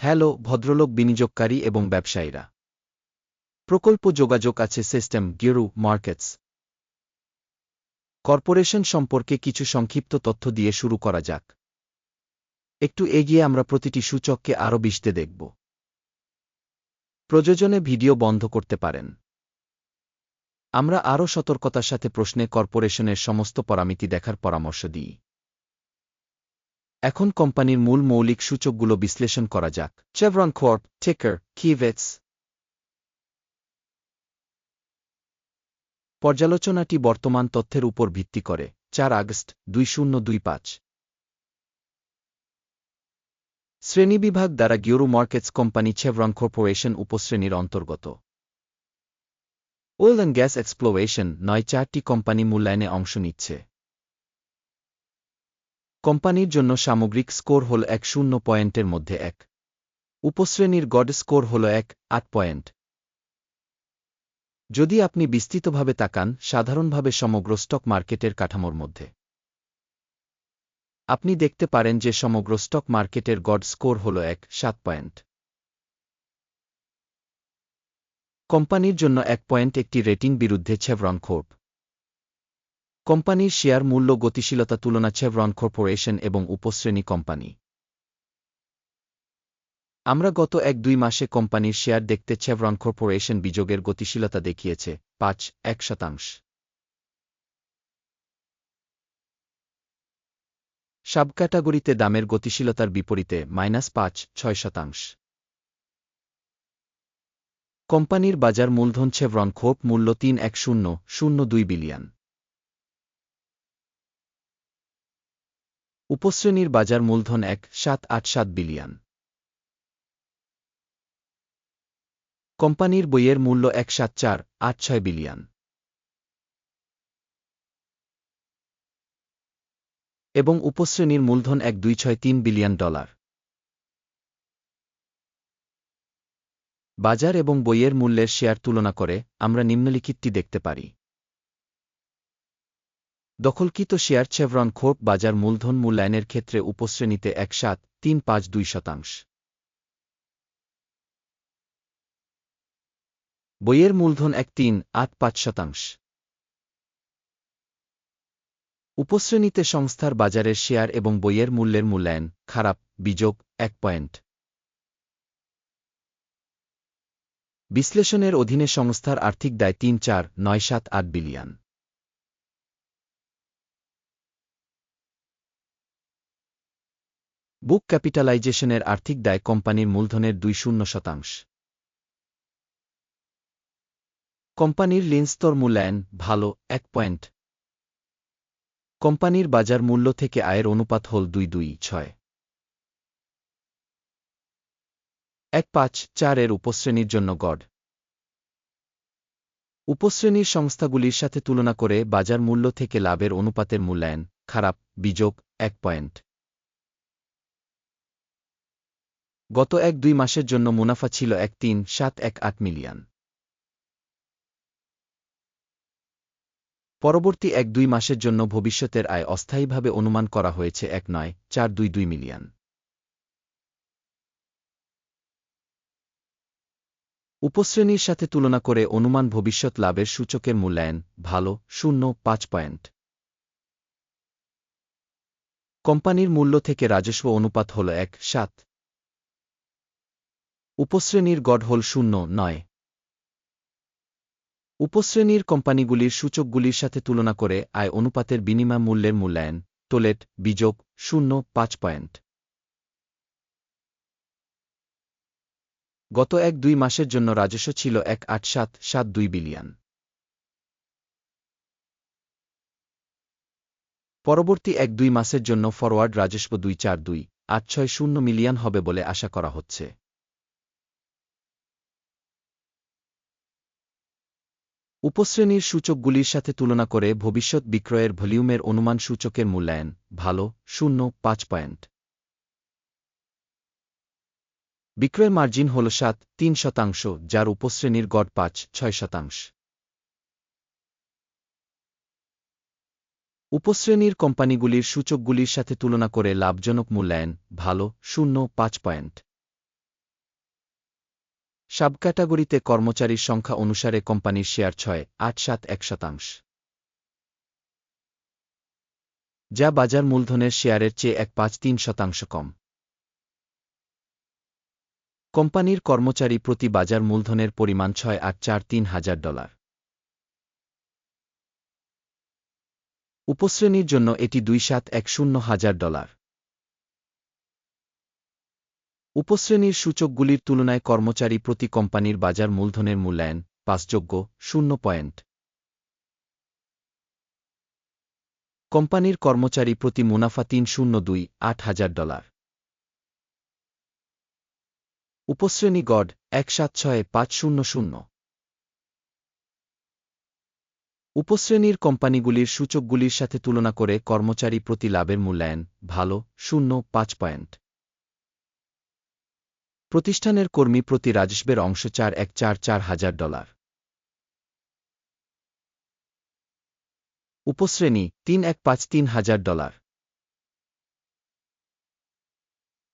Hello, ভদ্রলোক, বিনিয়োগকারী এবং ব্যবসায়ীরা। প্রকল্প যোগাযোগ আছে সিস্টেম, গিরু, মার্কেটস। কর্পোরেশন সম্পর্কে কিছু সংক্ষিপ্ত তথ্য দিয়ে শুরু করা যাক। একটু এগিয়ে আমরা প্রতিটি সূচককে আরও বিশতে দেখব। প্রযোজনে ভিডিও বন্ধ করতে পারেন। আমরা আরও সতর্কতার সাথে প্রশ্নে কর্পোরেশনের সমস্ত পরামিতি দেখার পরামর্শ দিই। এখন কোম্পানির মূল মৌলিক সূচকগুলো বিশ্লেষণ করা যাক। চেভরন কর্প টেকার কিভেটস পর্যালোচনাটি বর্তমান তথ্যের উপর ভিত্তি করে। চার আগস্ট, দুই শূন্য দুই পাঁচ। শ্রেণীবিভাগ দ্বারা গিওরু মার্কেটস কোম্পানি চেভরন কর্পোরেশন উপশ্রেণীর অন্তর্গত। ওয়েল অ্যান্ড গ্যাস এক্সপ্লোরেশন নয় চারটি কোম্পানি মূল্যায়নে অংশ নিচ্ছে। কোম্পানির জন্য সামগ্রিক স্কোর হল এক শূন্য পয়েন্টের মধ্যে এক। উপশ্রেণীর গড স্কোর হল এক, আট পয়েন্ট। যদি আপনি বিস্তৃতভাবে তাকান, সাধারণভাবে সমগ্র স্টক মার্কেটের কাঠামোর মধ্যে। আপনি দেখতে পারেন যে সমগ্র স্টক মার্কেটের গড স্কোর হল এক, সাত পয়েন্ট। কোম্পানির জন্য এক পয়েন্ট একটি রেটিং বিরুদ্ধে ছেভরন খোর্প কোম্পানির শেয়ার মূল্য গতিশীলতা তুলনা ছেভরন কর্পোরেশন এবং উপশ্রেণী কোম্পানি। আমরা গত এক দুই মাসে কোম্পানির শেয়ার দেখতে ছেভরন কর্পোরেশন বিযোগের গতিশীলতা দেখিয়েছে, পাঁচ, এক শতাংশ। সাবক্যাটাগরিতে দামের গতিশীলতার বিপরীতে মাইনাস পাঁচ, ছয় শতাংশ। কোম্পানির বাজার মূলধন ছেভরন খোপ মূল্য তিন, এক শূন্য শূন্য দুই বিলিয়ন। উপশ্রেণীর বাজার মূলধন এক, সাত, আট, সাত বিলিয়ন। কোম্পানির বইয়ের মূল্য এক, সাত, চার, আট, ছয় বিলিয়ন। এবং উপশ্রেণীর মূলধন এক, দুই, ছয়, তিন বিলিয়ন ডলার। বাজার এবং বইয়ের মূল্যের শেয়ার তুলনা করে আমরা নিম্নলিখিতটি দেখতে পারি। দখলকৃত শেয়ার চেভরন খোপ বাজার মূলধন মূল্যায়নের ক্ষেত্রে উপশ্রেণীতে এক সাত, তিন পাঁচ দুই শতাংশ। বইয়ের মূলধন এক তিন, আট পাঁচ শতাংশ। উপশ্রেণীতে সংস্থার বাজারের শেয়ার এবং বইয়ের মূল্যের মূল্যায়ন, খারাপ, বিযোগ, এক পয়েন্ট। বিশ্লেষণের অধীনে সংস্থার আর্থিক দায় তিন চার, নয় সাত আট বিলিয়ন। বুক ক্যাপিটালাইজেশনের আর্থিক দায় কোম্পানির মূলধনের দুই শূন্য শতাংশ। কোম্পানির লিনস্তর মূল্যায়ন ভালো, এক পয়েন্ট। কোম্পানির বাজার মূল্য থেকে আয়ের অনুপাত হল দুই দুই ছয়। এক পাঁচ চার এর উপশ্রেণীর জন্য গড়। উপশ্রেণীর সংস্থাগুলির সাথে তুলনা করে বাজার মূল্য থেকে লাভের অনুপাতের মূল্যায়ন খারাপ, বিযোগ, এক পয়েন্ট। গত এক দুই মাসের জন্য মুনাফা ছিল এক তিন সাত এক আট মিলিয়ন। পরবর্তী এক দুই মাসের জন্য ভবিষ্যতের আয় অস্থায়ীভাবে অনুমান করা হয়েছে এক নয় চার দুই দুই মিলিয়ন। উপশ্রেণীর সাথে তুলনা করে অনুমান ভবিষ্যৎ লাভের সূচকের মূল্যায়ন ভালো, শূন্য, পাঁচ পয়েন্ট। কোম্পানির মূল্য থেকে রাজস্ব অনুপাত হল এক সাত উপশ্রেণীর গড় হল শূন্য, নয়। উপশ্রেণীর কোম্পানিগুলির সূচকগুলির সাথে তুলনা করে আয় অনুপাতের বিনিময় মূল্যের মূল্যায়ন টোলেট বিযোগ, শূন্য, পাঁচ পয়েন্ট। গত এক দুই মাসের জন্য রাজস্ব ছিল এক আট সাত সাত দুই বিলিয়ন। পরবর্তী এক দুই মাসের জন্য ফরওয়ার্ড রাজস্ব দুই চার দুই, আট ছয় শূন্য মিলিয়ন হবে বলে আশা করা হচ্ছে। উপশ্রেণীর সূচকগুলির সাথে তুলনা করে ভবিষ্যৎ বিক্রয়ের ভলিউমের অনুমান সূচকের মূল্যায়ন, ভালো, শূন্য, পাঁচ পয়েন্ট। বিক্রয় মার্জিন হল সাত, তিন শতাংশ, যার উপশ্রেণীর গড় পাঁচ, ছয় শতাংশ। উপশ্রেণীর কোম্পানিগুলির সূচকগুলির সাথে তুলনা করে লাভজনক মূল্যায়ন, ভালো, শূন্য, পাঁচ পয়েন্ট। সাবক্যাটাগরিতে কর্মচারীর সংখ্যা অনুসারে কোম্পানির শেয়ার ছয়, আট, সাত, এক শতাংশ। যা বাজার মূলধনের শেয়ারের চেয়ে এক পাঁচ, তিন শতাংশ কম। কোম্পানির কর্মচারী প্রতি বাজার মূলধনের পরিমাণ ছয়, আট, চার, তিন হাজার ডলার। উপশ্রেণীর জন্য এটি দুই, সাত, এক, শূন্য হাজার ডলার। উপশ্রেণীর সূচকগুলির তুলনায় কর্মচারী প্রতি কোম্পানির বাজার মূলধনের মূল্যায়ন পাসযোগ্য শূন্য পয়েন্ট। কোম্পানির কর্মচারী প্রতি মুনাফা তিন, শূন্য দুই, আট হাজার ডলার। উপশ্রেণী গড এক, সাত, ছয়, পাঁচ, শূন্য শূন্য। উপশ্রেণীর কোম্পানিগুলির সূচকগুলির সাথে তুলনা করে কর্মচারী প্রতি লাভের মূল্যায়ন ভালো, শূন্য, পাঁচ পয়েন্ট। প্রতিষ্ঠানের কর্মী প্রতি রাজস্বের অংশ চার এক চার চার হাজার ডলার। উপশ্রেণী তিন এক পাঁচ তিন হাজার ডলার।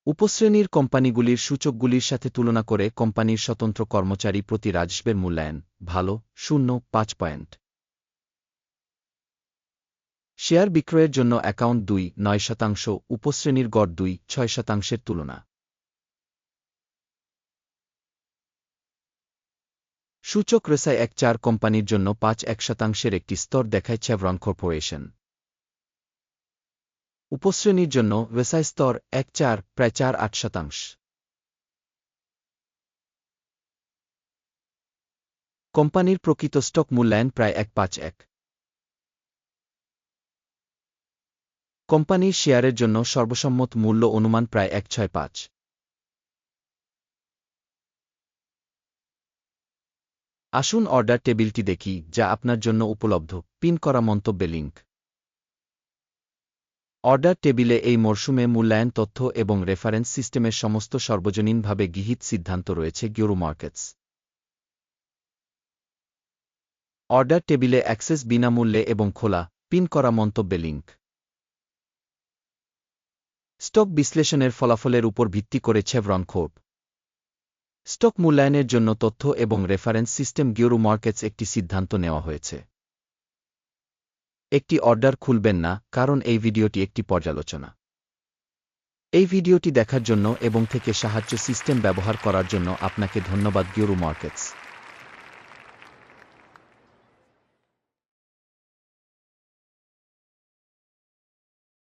উপশ্রেণীর কোম্পানিগুলির সূচকগুলির সাথে তুলনা করে কোম্পানির স্বতন্ত্র কর্মচারী প্রতি রাজস্বের মূল্যায়ন ভালো, শূন্য, পাঁচ পয়েন্ট। শেয়ার বিক্রয়ের জন্য অ্যাকাউন্ট দুই, নয় শতাংশ, উপশ্রেণীর গড় দুই, ছয় শতাংশের তুলনা। সূচক রেসায় এক চার কোম্পানির জন্য পাঁচ এক শতাংশের একটি স্তর দেখায় চ্যাভরন কর্পোরেশন উপশ্রেণীর জন্য রেসাই স্তর এক চার, প্রায় চার আট শতাংশ। কোম্পানির প্রকৃত স্টক মূল্যায়ন প্রায় এক পাঁচ এক। কোম্পানির শেয়ারের জন্য সর্বসম্মত মূল্য অনুমান প্রায় এক ছয় পাঁচ। আসুন অর্ডার টেবিলটি দেখি, যা আপনার জন্য উপলব্ধ। পিন করা মন্তব্যে লিঙ্ক অর্ডার টেবিলে এই মরশুমে মূল্যায়ন তথ্য এবং রেফারেন্স সিস্টেমের সমস্ত সর্বজনীনভাবে গৃহীত সিদ্ধান্ত রয়েছে গিওরো মার্কেটস অর্ডার টেবিলে অ্যাক্সেস বিনামূল্যে এবং খোলা পিন করা মন্তব্যে লিঙ্ক স্টক বিশ্লেষণের ফলাফলের উপর ভিত্তি করে ছেভরন খোপ স্টক মূল্যায়নের জন্য তথ্য এবং রেফারেন্স সিস্টেম গিউরু মার্কেটস একটি সিদ্ধান্ত নেওয়া হয়েছে। একটি অর্ডার খুলবেন না, কারণ এই ভিডিওটি একটি পর্যালোচনা। এই ভিডিওটি দেখার জন্য এবং থেকে সাহায্য সিস্টেম ব্যবহার করার জন্য আপনাকে ধন্যবাদ গিউরু মার্কেটস।